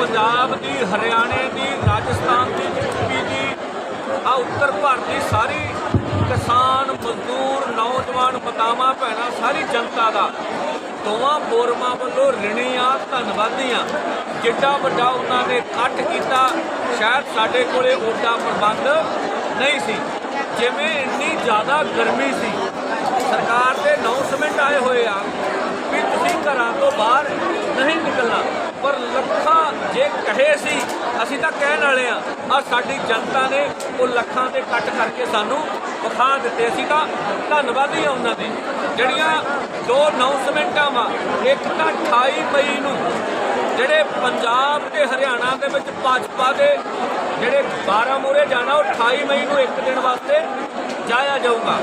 ਪੰਜਾਬ ਦੀ, ਹਰਿਆਣੇ ਦੀ, ਰਾਜਸਥਾਨ ਦੀ ਯੂਪੀ ਦੀ, ਆ ਉੱਤਰ ਭਾਰਤ ਦੀ ਸਾਰੀ ਕਿਸਾਨ, ਮਜ਼ਦੂਰ, ਨੌਜਵਾਨ ਮਾਤਾਵਾਂ ਭੈਣਾਂ, ਸਾਰੀ ਜਨਤਾ ਦਾ ਦੋਵਾਂ ਫੋਰਮਾਂ ਵੱਲੋਂ ਰਿਣੀ ਆ ਧੰਨਵਾਦੀਆਂ। ਆ ਜਿੱਡਾ ਵੱਡਾ ਉਹਨਾਂ ਨੇ ਇਕੱਠ ਕੀਤਾ, ਸ਼ਾਇਦ ਸਾਡੇ ਕੋਲੇ ਓਡਾ ਪ੍ਰਬੰਧ ਨਹੀਂ ਸੀ। ਜਿਵੇਂ ਇੰਨੀ ਜ਼ਿਆਦਾ ਗਰਮੀ ਸੀ। ਸਰਕਾਰ ਦੇ ਅਨਾਉਂਸਮੈਂਟ ਆਏ ਹੋਏ ਆ ਵੀ ਤੁਸੀਂ ਘਰਾਂ ਤੋਂ ਬਾਹਰ ਨਹੀਂ ਨਿਕਲਣਾ ਪਰ ਲੱਖਾਂ ਜੇ ਕਹੇ ਸੀ। ਅਸੀਂ ਤਾਂ ਕਹਿਣ ਵਾਲੇ ਆ ਆ ਸਾਡੀ ਜਨਤਾ ਨੇ ਉਹ ਲੱਖਾਂ 'ਤੇ ਕੱਟ ਕਰਕੇ ਸਾਨੂੰ ਵਿਖਾ ਦਿੱਤੇ। ਸੀ ਤਾਂ ਧੰਨਵਾਦੀ ਆ ਉਹਨਾਂ ਦੇ। ਜਿਹੜੀਆਂ ਦੋ ਅਨਾਉਂਸਮੈਂਟਾਂ ਵਾ, ਇੱਕ ਤਾਂ 28 ਮਈ ਨੂੰ ਜਿਹੜੇ ਪੰਜਾਬ ਤੇ ਹਰਿਆਣਾ ਦੇ ਵਿੱਚ ਭਾਜਪਾ ਦੇ ਜਿਹੜੇ 12 ਮੂਰੇ ਜਾਣਾ, ਉਹ 28 ਮਈ ਨੂੰ ਇੱਕ ਦਿਨ ਵਾਸਤੇ ਜਾਇਆ ਜਾਊਗਾ।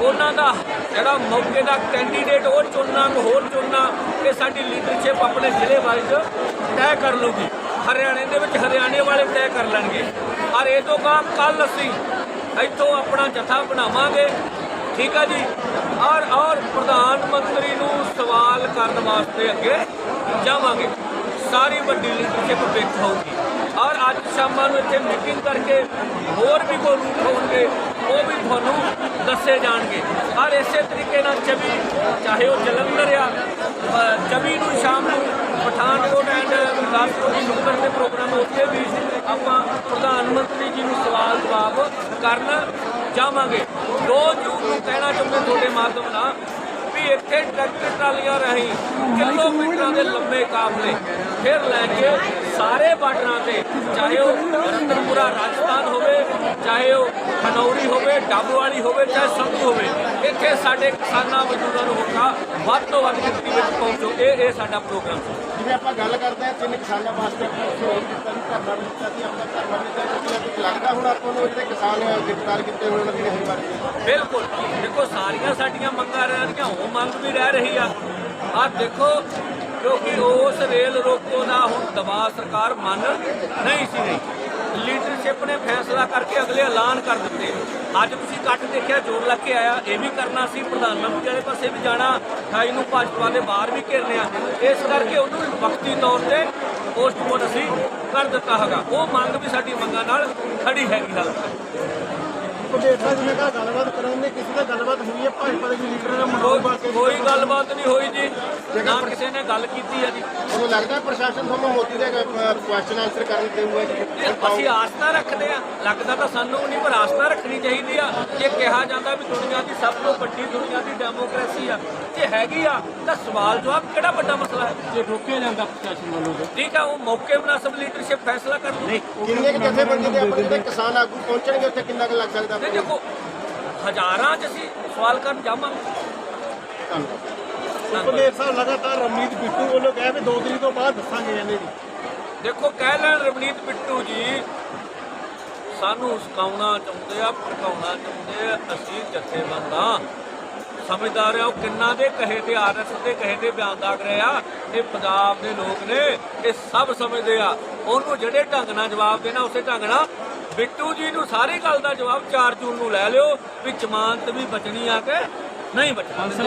ਉਹਨਾਂ ਦਾ ਜਿਹੜਾ ਮੌਕੇ ਦਾ ਕੈਂਡੀਡੇਟ ਉਹ ਚੁਣਨਾ ਕੋ ਹੋਰ ਚੁਣਨਾ ਇਹ ਸਾਡੀ ਲੀਡਰਸ਼ਿਪ ਆਪਣੇ ਜ਼ਿਲ੍ਹੇ ਵਾਈਜ਼ ਤੈਅ ਕਰ ਲੂਗੀ ਹਰਿਆਣੇ ਦੇ ਵਿੱਚ ਹਰਿਆਣੇ ਵਾਲੇ ਤੈਅ ਕਰ ਲੈਣਗੇ। ਔਰ ਇਹ ਤੋਂ ਗਾ ਕੱਲ ਅਸੀਂ ਇੱਥੋਂ ਆਪਣਾ ਜਥਾ ਬਣਾਵਾਂਗੇ। ਠੀਕ ਆ ਜੀ? ਔਰ ਔਰ ਪ੍ਰਧਾਨ ਮੰਤਰੀ ਨੂੰ ਸਵਾਲ ਕਰਨ ਵਾਸਤੇ ਅੱਗੇ ਜਾਵਾਂਗੇ। ਸਾਰੀ ਵੱਡੀ ਲੀਡਰਸ਼ਿਪ ਵਿੱਚ ਹੋਊਗੀ। ਔਰ ਅੱਜ ਸ਼ਾਮਾਂ ਨੂੰ ਇੱਥੇ ਮੀਟਿੰਗ ਕਰਕੇ ਹੋਰ ਵੀ ਕੋਈ ਰੂਟ ਹੋਣਗੇ, ਉਹ ਵੀ ਤੁਹਾਨੂੰ ਦੱਸੇ ਜਾਣਗੇ। ਔਰ ਇਸੇ ਤਰੀਕੇ ਨਾਲ ਚਵੀ ਚਾਹੇ ਉਹ ਜਲੰਧਰ ਆ ਚਵੀ ਨੂੰ ਸ਼ਾਮ ਨੂੰ ਪਠਾਨਕੋਟ ਐਂਡ ਗੁਰਦਾਸਪੁਰ ਦੀ ਨੁੱਕਰ ਦੇ ਪ੍ਰੋਗਰਾਮ ਉੱਥੇ ਵੀ ਆਪਾਂ ਪ੍ਰਧਾਨ ਮੰਤਰੀ ਜੀ ਨੂੰ ਸਵਾਲ ਜਵਾਬ ਕਰਨ ਜਾਵਾਂਗੇ। 2 ਜੂਨ ਨੂੰ ਕਹਿਣਾ ਚਾਹੁੰਦੇ ਤੁਹਾਡੇ ਮਾਧਿਅਮ ਨਾਲ ਵੀ ਇੱਥੇ ਟਰੈਕਟਰ ਟਰਾਲੀਆਂ ਰਹੀ ਕਿਲੋਮੀਟਰਾਂ ਦੇ ਲੰਬੇ ਕਾਫਲੇ ਫਿਰ ਲੈ ਕੇ ਸਾਰੇ ਬਾਰਡਰਾਂ ਤੇ, ਚਾਹੇ ਉਹ ਰਤਨਪੁਰਾ ਰਾਜਸਥਾਨ ਹੋਵੇ, ਚਾਹੇ ਉਹ ਖਨੌਰੀ ਹੋਵੇ ਡੱਬਵਾਲੀ ਹੋਵੇ ਚਾਹੇ ਸੰਧੂ ਹੋਵੇ ਇੱਥੇ ਸਾਡੇ ਕਿਸਾਨਾਂ ਮਜ਼ਦੂਰਾਂ ਨੂੰ ਹੋਣਾ ਵੱਧ ਤੋਂ ਵੱਧ ਗਿਣਤੀ ਵਿੱਚ ਪਹੁੰਚੋ। ਇਹ ਇਹ ਸਾਡਾ ਪ੍ਰੋਗਰਾਮ ਹੈ। ਜਿਵੇਂ ਆਪਾਂ ਗੱਲ ਕਰਦੇ ਹਾਂ ਤਿੰਨ ਕਿਸਾਨਾਂ ਵਾਸਤੇ ਸਹਿਯੋਗ ਦਿੱਤਾ ਸੀ ਧਰਨਾ ਵੀ ਦਿੱਤਾ ਸੀ ਆਪਣਾ ਧਰਨਾ ਵੀ ਦਿੱਤਾ ਕੁਝ ਨਾ ਕੁਝ ਲੱਗਦਾ ਹੁਣ ਆਪਾਂ ਨੂੰ ਜਿਹੜੇ ਕਿਸਾਨ ਗ੍ਰਿਫਤਾਰ ਕੀਤੇ ਹੋਏ ਉਹਨਾਂ ਦੀ ਨਹੀਂ ਵਾਰੀ ਬਿਲਕੁਲ। ਦੇਖੋ ਸਾਰੀਆਂ ਸਾਡੀਆਂ ਮੰਗਾਂ ਰਹਿ ਰਹੀਆਂ ਉਹ ਮੰਗ ਵੀ ਰਹਿ ਰਹੀ ਆ। ਆ ਦੇਖੋ ਕਿਉਂਕਿ ਉਸ ਰੇਲ ਰੋਕੋ ਦਾ ਹੁਣ ਦਬਾਅ ਸਰਕਾਰ ਮੰਨ ਨਹੀਂ ਸੀ ਰਹੀ। ਲੀਡਰਸ਼ਿਪ ਨੇ ਫੈਸਲਾ ਕਰਕੇ ਅਗਲੇ ਐਲਾਨ ਕਰ ਦਿੱਤੇ। ਅੱਜ ਤੁਸੀਂ ਕੱਟ ਦੇਖਿਆ, ਜੋਰ ਲੱਗ ਕੇ ਆਇਆ, ਇਹ ਵੀ ਕਰਨਾ ਸੀ, ਪ੍ਰਧਾਨ ਮੰਤਰੀ ਵਾਲੇ ਪਾਸੇ ਵੀ ਜਾਣਾ 28 ਨੂੰ ਭਾਜਪਾ ਦੇ ਬਾਹਰ ਵੀ ਘੇਰਨੇ ਆ। ਇਸ ਕਰਕੇ ਉਹਨੂੰ ਵਕਤੀ ਤੌਰ ਤੇ ਪੋਸਟਪੋਨ ਅਸੀਂ ਕਰ ਦਿੱਤਾ ਹੈਗਾ। ਉਹ ਮੰਗ ਵੀ ਸਾਡੀ ਮੰਗਾਂ ਨਾਲ ਖੜੀ ਹੈਗੀ ਹਾਲ ਤੱਕ ਪ੍ਰਦੇਸ਼ਾਂ ਜਿਵੇਂ ਕਾ ਗੱਲਬਾਤ ਕਰਨ ਨੇ ਕਿਸੇ ਦਾ ਗੱਲਬਾਤ ਹੋਈ ਹੈ ਭਾਜਪਾ ਦੇ ਲੀਡਰਾਂ ਨਾਲ ਮਨੋਜ ਕੋਈ ਕੋਈ ਗੱਲਬਾਤ ਨਹੀਂ ਹੋਈ ਜੀ ਨਾ ਕਿਸੇ ਨੇ ਗੱਲ ਕੀਤੀ ਹੈ ਜੀ। ਤੁਹਾਨੂੰ ਲੱਗਦਾ ਪ੍ਰਸ਼ਾਸਨ ਤੁਹਾਨੂੰ ਮੋਦੀ ਦੇ ਕੁਐਸਚਨ ਆਨਸਰ ਕਰਨ ਦੇ ਹੋਏ ਇਹ ਅਸੀਂ ਆਸਥਾ ਰੱਖਦੇ ਆ। ਲੱਗਦਾ ਤਾਂ ਸਾਨੂੰ ਵੀ ਨਹੀਂ ਪਰ ਆਸਥਾ ਰੱਖਣੀ ਚਾਹੀਦੀ ਆ। ਜੇ ਕਿਹਾ ਜਾਂਦਾ ਵੀ ਦੁਨੀਆ ਦੀ ਸਭ ਤੋਂ ਵੱਡੀ ਦੁਨੀਆ ਦੀ ਡੈਮੋਕ੍ਰੇਸੀ ਆ ਜੇ ਹੈਗੀ ਆ ਤਾਂ ਸਵਾਲ ਜਵਾਬ ਕਿਹੜਾ ਵੱਡਾ ਮਸਲਾ ਹੈ? ਜੇ ਰੋਕਿਆ ਜਾਂਦਾ ਪ੍ਰਸ਼ਾਸਨ ਵੱਲੋਂ ਠੀਕ ਆ ਉਹ ਮੌਕੇ ਮੁਨਾਸਬ ਲੀਡਰਸ਼ਿਪ ਫੈਸਲਾ ਕਰ ਕਿੰਨੇ ਕੁ ਜਥੇਬੰਦੀ ਦੇ ਆਪਣੇ ਕਿਸਾਨ ਆਗੂ ਪਹੁੰਚਣਗੇ ਉੱਥੇ ਕਿੰਨਾ ਕੁ ਲੱਗ ਸਕਦਾ? ਤੇ ਦੇਖੋ ਹਜ਼ਾਰਾਂ ਚ ਅਸੀਂ ਸਵਾਲ ਕਰਨ ਜਾਵਾਂਗੇ। ਉਪਦੇਸ਼ ਸਾਹਿਬ ਲਗਾਤਾਰ ਰਮਨੀਤ ਬਿੱਟੂ ਵੱਲੋਂ ਕਿਹਾ ਵੀ 2 ਦਿਨ ਤੋਂ ਬਾਅਦ ਦੱਸਾਂਗੇ ਕਹਿੰਦੇ ਜੀ ਦੇਖੋ ਕਹਿ ਲੈਣ ਰਵਨੀਤ ਬਿੱਟੂ ਜੀ ਸਾਨੂੰ ਸਕਾਉਣਾ ਚਾਹੁੰਦੇ ਆ ਭੜਕਾਉਣਾ ਚਾਹੁੰਦੇ ਆ ਅਸੀਂ ਜਥੇਬੰਦਾਂ ਸਮਝਦਾਰ ਆ ਉਹ ਕਿੰਨਾ ਦੇ ਕਹੇ ਤੇ ਆਰਐਸ ਦੇ ਕਹੇ ਤੇ ਬਿਆਨ ਦਾਗ ਰਹੇ ਆ? ਇਹ ਪੰਜਾਬ ਦੇ ਲੋਕ ਨੇ ਇਹ ਸਭ ਸਮਝਦੇ ਆ। ਉਹਨੂੰ ਜਿਹੜੇ ਢੰਗ ਨਾਲ ਜਵਾਬ ਦੇਣਾ ਉਸੇ ਢੰਗ ਨਾਲ ਬਿੱਟੂ ਜੀ ਨੂੰ ਸਾਰੀ ਗੱਲ ਦਾ ਜਵਾਬ 4 ਜੂਨ ਨੂੰ ਲੈ ਲਿਓ ਵੀ ਜ਼ਮਾਨਤ ਵੀ ਬਚਣੀ ਆ ਕੇ ਨਹੀਂ ਬਚਣਾ। ਅਸਲ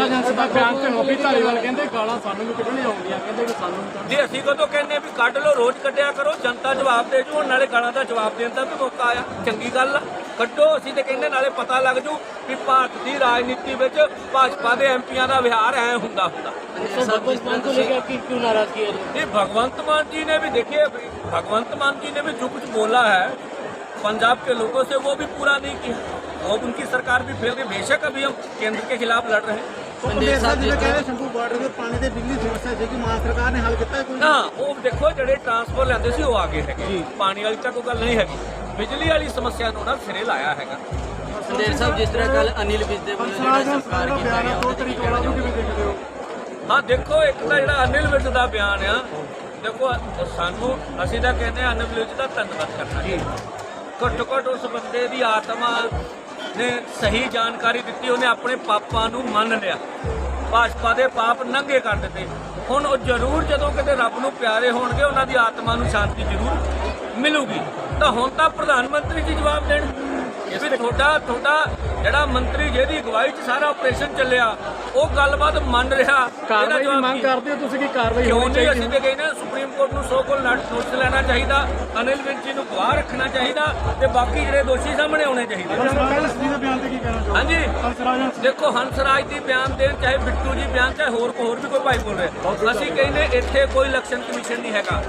ਕਹਿੰਦੇ ਕਹਿੰਦੇ ਵੀ ਕੱਢ ਕਦੋਂ ਕਹਿੰਦੇ ਵੀ ਕੱਢ ਲਓ ਰੋਜ਼ ਕੱਢਿਆ ਕਰੋ ਜਨਤਾ ਜਵਾਬ ਦੇ ਜੂ ਨਾਲੇ ਗਾਲਾਂ ਦਾ ਜਵਾਬ ਦੇਣ ਦਾ ਵੀ ਮੌਕਾ ਆਇਆ ਚੰਗੀ ਗੱਲ ਆ। ਕੱਢੋ ਅਸੀਂ ਤੇ ਕਹਿੰਦੇ ਨਾਲੇ ਪਤਾ ਲੱਗ ਜੂ ਵੀ ਭਾਰਤ ਦੀ ਰਾਜਨੀਤੀ ਵਿੱਚ ਭਾਜਪਾ ਦੇ ਐਮਪੀਆਂ ਦਾ ਵਿਹਾਰ ਐ ਹੁੰਦਾ ਹੁੰਦਾ। ਸਰਪੰਚ ਮਾਨ ਤੋਂ ਲੈ ਕੇ ਕੀ ਕਿਉਂ ਨਾਰਾਜ਼ਗੀ ਹੈ ਇਹ ਭਗਵੰਤ ਮਾਨ ਜੀ ਨੇ ਵੀ ਦੇਖਿਆ ਭਗਵੰਤ ਮਾਨ ਜੀ ਨੇ ਵੀ ਜੋ ਕੁਝ ਬੋਲਾ ਹੈ पंजाब के लोगों से वो भी पूरा नहीं किया और उनकी सरकार भी फेल गई बेशक अभी हम केंद्र के खिलाफ लड़ रहे हैं ਉਪਦੇਸ਼ ਸਾਹਿਬ ਜਿਵੇਂ ਕਹਿੰਦੇ ਸ਼ੰਭੂ ਬਾਰਡਰ ਦੇ ਪਾਣੀ ਦੇ ਬਿਜਲੀ ਸਮੱਸਿਆ ਸੀ ਕਿ ਮਾਨ ਸਰਕਾਰ ਨੇ ਹੱਲ ਕੀਤਾ ਕੋਈ ਨਾ ਉਹ ਦੇਖੋ ਜਿਹੜੇ ਟਰਾਂਸਫਰ ਲੈਂਦੇ ਸੀ ਉਹ ਆਗੇ ਹੈਗੇ ਪਾਣੀ ਵਾਲੀ ਤਾਂ ਕੋਈ ਗੱਲ ਨਹੀਂ ਹੈਗੀ ਬਿਜਲੀ ਵਾਲੀ ਸਮੱਸਿਆ ਨੂੰ ਨਾ ਸਿਰੇ ਲਾਇਆ ਹੈਗਾ ਸੰਦੇਰ ਸਾਹਿਬ ਜਿਸ ਤਰ੍ਹਾਂ ਕੱਲ ਅਨਿਲ ਵਿਜ ਦੇ ਵੱਲੋਂ ਜਿਹੜਾ ਸੰਸਕਾਰ ਕੀਤਾ ਗਿਆ ਉਹਦੇ ਤੇ ਕੀ ਕਹਿਣਾ ਚਾਹੋਗੇ? ਦੇਖਦੇ ਹੋ ਹਾਂ ਦੇਖੋ ਇੱਕ ਤਾਂ ਜਿਹੜਾ ਅਨਿਲ ਵਿਜ ਦਾ ਬਿਆਨ ਆ ਦੇਖੋ ਉਹ ਸਾਨੂੰ ਅਸੀਂ ਤਾਂ ਕਹਿੰਦੇ ਹਾਂ ਅਨਿਲ ਵਿਜ ਦਾ ਧੰਨਵਾਦ ਕਰਨਾ ਜੀ ਘੱਟੋ ਘੱਟ ਉਸ ਬੰਦੇ ਦੀ ਆਤਮਾ ਨੇ ਸਹੀ ਜਾਣਕਾਰੀ ਦਿੱਤੀ ਉਹਨੇ ਆਪਣੇ ਪਾਪਾਂ ਨੂੰ ਮੰਨ ਲਿਆ। ਭਾਜਪਾ ਦੇ ਪਾਪ ਨੰਗੇ ਕਰ ਦਿੱਤੇ। ਹੁਣ ਉਹ ਜ਼ਰੂਰ ਜਦੋਂ ਕਿਤੇ ਰੱਬ ਨੂੰ ਪਿਆਰੇ ਹੋਣਗੇ ਉਹਨਾਂ ਦੀ ਆਤਮਾ ਨੂੰ ਸ਼ਾਂਤੀ ਜ਼ਰੂਰ ਮਿਲੂਗੀ। ਤਾਂ ਹੁਣ ਤਾਂ ਪ੍ਰਧਾਨ ਮੰਤਰੀ ਜੀ ਜਵਾਬ ਦੇਣ। ਵੀ ਤੁਹਾਡਾ ਤੁਹਾਡਾ ਜਿਹੜਾ ਮੰਤਰੀ ਜਿਹਦੀ ਅਗਵਾਈ 'ਚ ਸਾਰਾ ਆਪਰੇਸ਼ਨ ਚੱਲਿਆ ਉਹ ਗੱਲਬਾਤ ਮੰਨ ਰਿਹਾ। ਕਾਰਵਾਈ ਦੀ ਮੰਗ? ਕਰਦੇ ਹੋ ਤੁਸੀਂ ਕਿ ਕਾਰਵਾਈ ਕਿਉਂ ਹੋਣੀ ਨਹੀਂ? ਚਾਹੀਦੀ? ਅਸੀਂ ਤੇ ਨਾ ਸੁਪਰੀਮ ਕੋਰਟ ਨੂੰ ਸੋ ਕੋਲ ਨੋਟਿਸ ਲੈਣਾ ਚਾਹੀਦਾ ਅਨਿਲ ਵਿਜ ਜੀ ਨੂੰ ਗਵਾਹ ਰੱਖਣਾ ਚਾਹੀਦਾ ਤੇ ਬਾਕੀ ਜਿਹੜੇ ਦੋਸ਼ੀ ਸਾਹਮਣੇ ਆਉਣੇ ਚਾਹੀਦੇ। ਹੰਸਰਾਜ ਜੀ ਦੇ ਬਿਆਨ ਤੇ ਕੀ ਕਹਿਣਾ ਚਾਹੋਗੇ? ਹਾਂਜੀ। ਹੰਸਰਾਜ ਦੇਖੋ ਹੰਸਰਾਜ ਦੀ ਬਿਆਨ ਦੇਣ ਚਾਹੇ ਬਿੱਟੂ ਜੀ ਬਿਆਨ ਚਾਹੇ ਹੋਰ ਹੋਰ ਵੀ ਕੋਈ ਭਾਈ ਬੋਲ ਰਿਹਾ। ਅਸੀਂ ਕਹਿੰਦੇ ਇੱਥੇ ਕੋਈ ਇਲੈਕਸ਼ਨ ਕਮਿਸ਼ਨ ਨਹੀਂ ਹੈਗਾ।